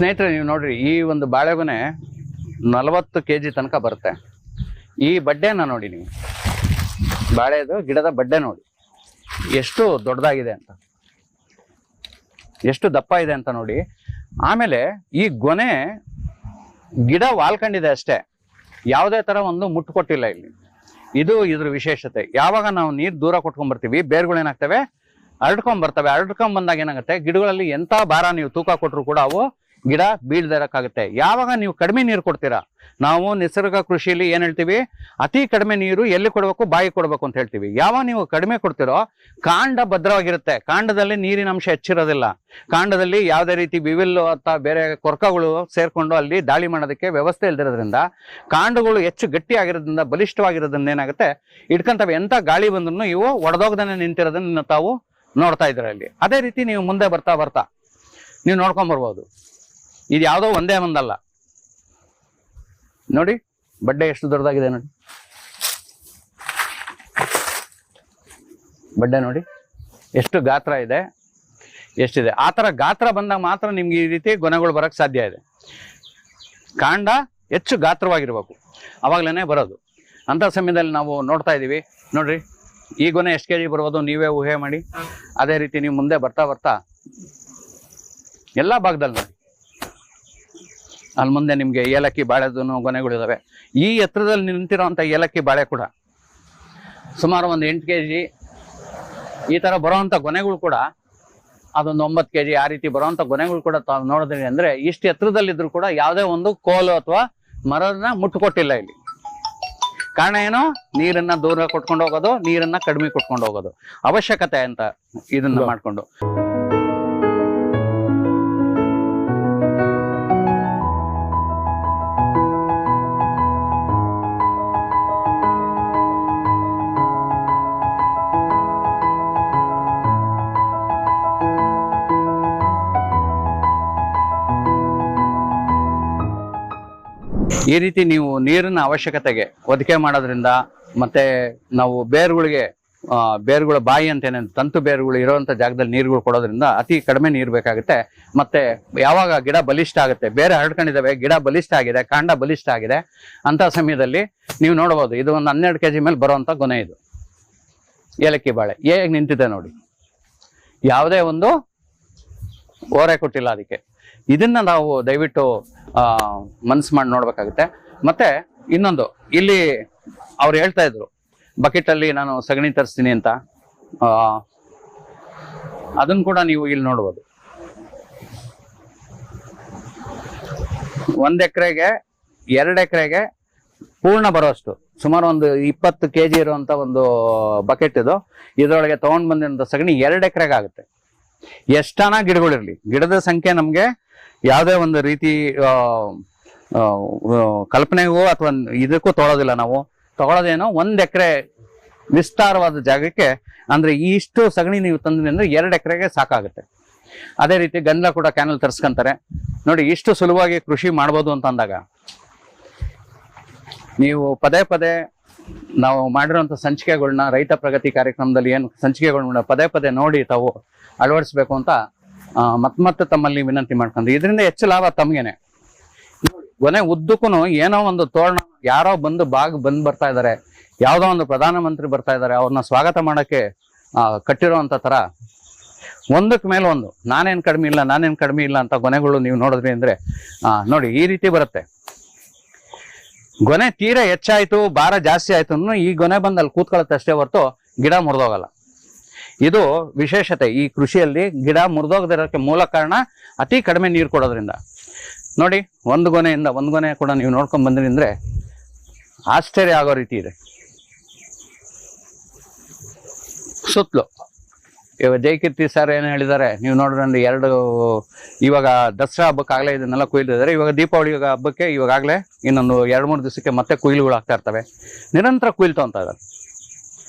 ಸ್ನೇಹಿತರೆ, ನೀವು ನೋಡ್ರಿ, ಈ ಒಂದು ಬಾಳೆಗೊನೆ ನಲವತ್ತು ಕೆ ಜಿ ತನಕ ಬರುತ್ತೆ. ಈ ಬಡ್ಡೆನ ನೋಡಿ ನೀವು. ಬಾಳೆದು ಗಿಡದ ಬಡ್ಡೆ ನೋಡಿ. ಎಷ್ಟು ದೊಡ್ಡದಾಗಿದೆ ಅಂತ. ಎಷ್ಟು ದಪ್ಪ ಇದೆ ಅಂತ ನೋಡಿ. ಆಮೇಲೆ ಈ ಗೊನೆ ಗಿಡ ವಾಲ್ಕೊಂಡಿದೆ ಅಷ್ಟೇ. ಯಾವುದೇ ತರ ಒಂದು ಮುಟ್ಟು ಕೊಟ್ಟಿಲ್ಲ ಇಲ್ಲಿ. ಇದು ಇದ್ರ ವಿಶೇಷತೆ. ಯಾವಾಗ ನಾವು ನೀರು ದೂರ ಕೊಟ್ಕೊಂಡ್ ಬರ್ತೀವಿ ಬೇರ್ಗಳು ಏನಾಗ್ತವೆ? ಅರಡ್ಕೊಂಡ್ ಬರ್ತವೆ ಅರಡ್ಕೊಂಡ್ ಬಂದಾಗ ಏನಾಗುತ್ತೆ? ಗಿಡಗಳಲ್ಲಿ ಎಂತ ಭಾರ ನೀವು ತೂಕ ಕೊಟ್ಟರು ಕೂಡ ಅವು ಗಿಡ ಬೀಳ್ದಿರಕ್ಕಾಗುತ್ತೆ. ಯಾವಾಗ ನೀವು ಕಡಿಮೆ ನೀರು ಕೊಡ್ತೀರಾ? ನಾವು ನಿಸರ್ಗ ಕೃಷಿಯಲ್ಲಿ ಏನು ಹೇಳ್ತೀವಿ? ಅತಿ ಕಡಿಮೆ ನೀರು ಎಲ್ಲಿ ಕೊಡಬೇಕು? ಬಾಯಿ ಕೊಡಬೇಕು ಅಂತ ಹೇಳ್ತೀವಿ. ಯಾವಾಗ ನೀವು ಕಡಿಮೆ ಕೊಡ್ತೀರೋ, ಕಾಂಡ ಭದ್ರವಾಗಿರುತ್ತೆ. ಕಾಂಡದಲ್ಲಿ ನೀರಿನ ಅಂಶ ಹೆಚ್ಚಿರೋದಿಲ್ಲ. ಕಾಂಡದಲ್ಲಿ ಯಾವುದೇ ರೀತಿ ವಿವಿಲ್ಲು ಅಥವಾ ಬೇರೆ ಕೊರಕಗಳು ಸೇರಿಕೊಂಡು ಅಲ್ಲಿ ದಾಳಿ ಮಾಡೋದಕ್ಕೆ ವ್ಯವಸ್ಥೆ ಇಲ್ದಿರೋದ್ರಿಂದ ಕಾಂಡಗಳು ಹೆಚ್ಚು ಗಟ್ಟಿಯಾಗಿರೋದ್ರಿಂದ, ಬಲಿಷ್ಠವಾಗಿರೋದ್ರಿಂದ ಏನಾಗುತ್ತೆ? ಇಟ್ಕೊಂತವೆ ಎಂತ ಗಾಳಿ ಬಂದ್ರು ಇವು ಒಡೆದೋಗ್ದೇ ನಿಂತಿರೋದನ್ನ ತಾವು ನೋಡ್ತಾ ಇದ್ದೀರ ಅಲ್ಲಿ. ಅದೇ ರೀತಿ ನೀವು ಮುಂದೆ ಬರ್ತಾ ಬರ್ತಾ ನೀವು ನೋಡ್ಕೊಂಡ್ ಬರ್ಬೋದು. ಇದು ಯಾವುದೋ ಒಂದೇ ಒಂದಲ್ಲ. ನೋಡಿ ಬಡ್ಡೆ ಎಷ್ಟು ದೊಡ್ಡದಾಗಿದೆ ನೋಡಿ. ಬಡ್ಡೆ ನೋಡಿ, ಎಷ್ಟು ಗಾತ್ರ ಇದೆ, ಎಷ್ಟಿದೆ. ಆ ಥರ ಗಾತ್ರ ಬಂದಾಗ ಮಾತ್ರ ನಿಮ್ಗೆ ಈ ರೀತಿ ಗೊನೆಗಳು ಬರೋಕ್ಕೆ ಸಾಧ್ಯ ಇದೆ. ಕಾಂಡ ಹೆಚ್ಚು ಗಾತ್ರವಾಗಿರ್ಬೇಕು. ಅವಾಗಲೇ ಬರೋದು. ಅಂಥ ಸಮಯದಲ್ಲಿ ನಾವು ನೋಡ್ತಾ ಇದ್ದೀವಿ ನೋಡ್ರಿ, ಈ ಗೊನೆ ಎಷ್ಟು ಕೆ ಜಿ ಬರ್ಬೋದು ನೀವೇ ಊಹೆ ಮಾಡಿ. ಅದೇ ರೀತಿ ನೀವು ಮುಂದೆ ಬರ್ತಾ ಬರ್ತಾ, ಎಲ್ಲ ಭಾಗದಲ್ಲಿ ನೋಡಿ. ಅಲ್ಲಿ ಮುಂದೆ ನಿಮಗೆ ಏಲಕ್ಕಿ ಬಾಳೆದೂ ಗೊನೆಗಳಿದ್ದಾವೆ ಈ ಎತ್ತರದಲ್ಲಿ ನಿಂತಿರೋವಂಥ ಏಲಕ್ಕಿ ಬಾಳೆ ಕೂಡ ಸುಮಾರು ಒಂದು ಎಂಟು ಕೆ ಜಿ ಈ ಥರ ಬರೋವಂಥ ಗೊನೆಗಳು ಕೂಡ ಅದೊಂದು ಒಂಬತ್ತು ಕೆ ಜಿ ಆ ರೀತಿ ಬರೋವಂಥ ಗೊನೆಗಳು ಕೂಡ ತಾವು ನೋಡಿದ್ರಿ ಅಂದರೆ ಇಷ್ಟು ಎತ್ತರದಲ್ಲಿದ್ದರೂ ಕೂಡ ಯಾವುದೇ ಒಂದು ಕೋಲು ಅಥವಾ ಮರನ ಮುಟ್ಟುಕೊಟ್ಟಿಲ್ಲ ಇಲ್ಲಿ. ಕಾರಣ ಏನು? ನೀರನ್ನ ದೂರ ಕೊಟ್ಕೊಂಡು ಹೋಗೋದು ನೀರನ್ನ ಕಡಿಮೆ ಕೊಟ್ಕೊಂಡು ಹೋಗೋದು. ಅವಶ್ಯಕತೆ ಅಂತ ಇದನ್ನ ಮಾಡ್ಕೊಂಡು. ಈ ರೀತಿ ನೀವು ನೀರಿನ ಅವಶ್ಯಕತೆಗೆ ಒದಕೆ ಮಾಡೋದ್ರಿಂದ ಮತ್ತೆ ನಾವು ಬೇರುಗಳಿಗೆ ಬೇರುಗಳ ಬಾಯಿ ಅಂತ ಏನೇನು ತಂತು ಬೇರುಗಳು ಇರುವಂತ ಜಾಗದಲ್ಲಿ ನೀರುಗಳು ಕೊಡೋದ್ರಿಂದ ಅತಿ ಕಡಿಮೆ ನೀರು ಬೇಕಾಗುತ್ತೆ. ಮತ್ತೆ ಯಾವಾಗ ಗಿಡ ಬಲಿಷ್ಠ ಆಗುತ್ತೆ, ಬೇರೆ ಹರಡ್ಕೊಂಡಿದ್ದಾವೆ, ಗಿಡ ಬಲಿಷ್ಠ ಆಗಿದೆ, ಕಾಂಡ ಬಲಿಷ್ಠ ಆಗಿದೆ ಅಂತ ಸಮಯದಲ್ಲಿ ನೀವು ನೋಡಬಹುದು, ಇದು ಒಂದು ಹನ್ನೆರಡು ಕೆ ಜಿ ಮೇಲೆ ಬರುವಂಥ ಗುಣ ಇದು. ಏಲಕ್ಕಿ ಬಾಳೆ, ಹೇಗೆ ನಿಂತಿದೆ ನೋಡಿ. ಯಾವುದೇ ಒಂದು ಓರೆ ಕೊಟ್ಟಿಲ್ಲ ಅದಕ್ಕೆ. ಇದನ್ನ ನಾವು ದಯವಿಟ್ಟು ಮನ್ಸು ಮಾಡಿ ನೋಡ್ಬೇಕಾಗುತ್ತೆ. ಮತ್ತೆ ಇನ್ನೊಂದು, ಇಲ್ಲಿ ಅವ್ರು ಹೇಳ್ತಾ ಇದ್ರು ಬಕೆಟ್ ಅಲ್ಲಿ ನಾನು ಸಗಣಿ ತರಿಸ್ತೀನಿ ಅಂತ. ಅದನ್ನ ಕೂಡ ನೀವು ಇಲ್ಲಿ ನೋಡ್ಬೋದು. ಒಂದ್ ಎಕರೆಗೆ, ಎರಡು ಎಕರೆಗೆ ಪೂರ್ಣ ಬರೋಷ್ಟು ಸುಮಾರು ಒಂದು ಇಪ್ಪತ್ತು ಕೆ ಜಿ ಇರುವಂತ ಒಂದು ಬಕೆಟ್ ಇದು. ಇದರೊಳಗೆ ತಗೊಂಡ್ ಬಂದಿರೋ ಸಗಣಿ ಎರಡು ಎಕರೆಗೆ ಆಗುತ್ತೆ ಎಷ್ಟನ ಗಿಡಗಳಿರಲಿ ಗಿಡದ ಸಂಖ್ಯೆ ನಮ್ಗೆ ಯಾವುದೇ ಒಂದು ರೀತಿ ಕಲ್ಪನೆಗೂ ಅಥವಾ ಇದಕ್ಕೂ ತೊಗೊಳೋದಿಲ್ಲ ನಾವು. ತೊಗೊಳೋದೇನೋ ಒಂದ್ ಎಕರೆ ವಿಸ್ತಾರವಾದ ಜಾಗಕ್ಕೆ, ಅಂದ್ರೆ ಇಷ್ಟು ಸಗಣಿ ನೀವು ತಂದ್ರಿ ಅಂದ್ರೆ ಎರಡು ಎಕರೆಗೆ ಸಾಕಾಗುತ್ತೆ. ಅದೇ ರೀತಿ ಗಂಧ ಕೂಡ ಕ್ಯಾನಲ್ ತರಿಸ್ಕೊಂತಾರೆ. ನೋಡಿ, ಇಷ್ಟು ಸುಲಭವಾಗಿ ಕೃಷಿ ಮಾಡ್ಬೋದು ಅಂತ ಅಂದಾಗ ನೀವು ಪದೇ ಪದೇ ನಾವು ಮಾಡಿರೋಂಥ ಸಂಚಿಕೆಗಳನ್ನ ರೈತ ಪ್ರಗತಿ ಕಾರ್ಯಕ್ರಮದಲ್ಲಿ ಏನು ಸಂಚಿಕೆಗಳನ್ನ ಪದೇ ಪದೇ ನೋಡಿ ತಾವು ಅಳವಡಿಸ್ಬೇಕು ಅಂತ ಆ, ಮತ್ ಮತ್ತೆ ತಮ್ಮಲ್ಲಿ ವಿನಂತಿ ಮಾಡ್ಕೊಂಡು ಇದರಿಂದ ಹೆಚ್ಚು ಲಾಭ ತಮ್ಗೇನೆ. ಕೊನೆ ಉದ್ದಕ್ಕೂ ಏನೋ ಒಂದು ತೋರಣ ಯಾರೋ ಬಂದು ಬಾಗ್ ಬಂದ್ ಬರ್ತಾ ಇದಾರೆ ಯಾವ್ದೋ ಒಂದು ಪ್ರಧಾನಮಂತ್ರಿ ಬರ್ತಾ ಇದ್ದಾರೆ ಅವ್ರನ್ನ ಸ್ವಾಗತ ಮಾಡಕ್ಕೆ ಆ, ಕಟ್ಟಿರೋಂಥ ತರ. ಒಂದಕ್ಕೆ ಮೇಲೆ ಒಂದು ನಾನೇನ್ ಕಡಿಮೆ ಇಲ್ಲ ನಾನೇನ್ ಕಡಿಮೆ ಇಲ್ಲ ಅಂತ ಕೊನೆಗಳು ನೀವು ನೋಡಿದ್ರಿ ಅಂದ್ರೆ ನೋಡಿ ಈ ರೀತಿ ಬರುತ್ತೆ. ಗೊನೆ ತೀರ ಹೆಚ್ಚಾಯ್ತು, ಭಾರ ಜಾಸ್ತಿ ಆಯ್ತು ಈ ಗೊನೆ ಬಂದು ಅಲ್ಲಿ ಕೂತ್ಕೊಳ್ಳುತ್ತೆ ಅಷ್ಟೇ ಹೊರತು ಗಿಡ ಮುರಿದೋಗಲ್ಲ. ಇದು ವಿಶೇಷತೆ ಈ ಕೃಷಿಯಲ್ಲಿ ಗಿಡ ಮುರಿದೋಗದಿರೋಕ್ಕೆ ಮೂಲ ಕಾರಣ ಅತಿ ಕಡಿಮೆ ನೀರು ಕೊಡೋದ್ರಿಂದ. ನೋಡಿ, ಒಂದು ಗೊನೆಯಿಂದ ಒಂದು ಗೊನೆ ಕೂಡ ನೀವು ನೋಡ್ಕೊಂಡ್ಬಂದ್ರಿ ಬಂದ್ರಿ ಅಂದ್ರೆ ಆಶ್ಚರ್ಯ ಆಗೋ ರೀತಿ ಇದೆ. ಸುತ್ತಲೂ. ಜಯಕೀರ್ತಿ ಸರ್ ಏನು ಹೇಳಿದ್ದಾರೆ? ನೀವು ನೋಡ್ರಿ ಎರಡು, ಇವಾಗ ದಸರಾ ಹಬ್ಬಕ್ಕೆ ಆಗಲೇ ಇದನ್ನೆಲ್ಲ ಕೊಯ್ದಿದ್ದಾರೆ. ಇವಾಗ ದೀಪಾವಳಿ ಹಬ್ಬಕ್ಕೆ ಇವಾಗಾಗಲೇ ಇನ್ನೊಂದು ಎರಡು ಮೂರು ದಿವಸಕ್ಕೆ ಮತ್ತೆ ಕುಯ್ಲುಗಳು ಆಗ್ತಾ ಇರ್ತವೆ. ನಿರಂತರ ಕುಯ್ಲ್ತು ಇದ್ದಾರೆ.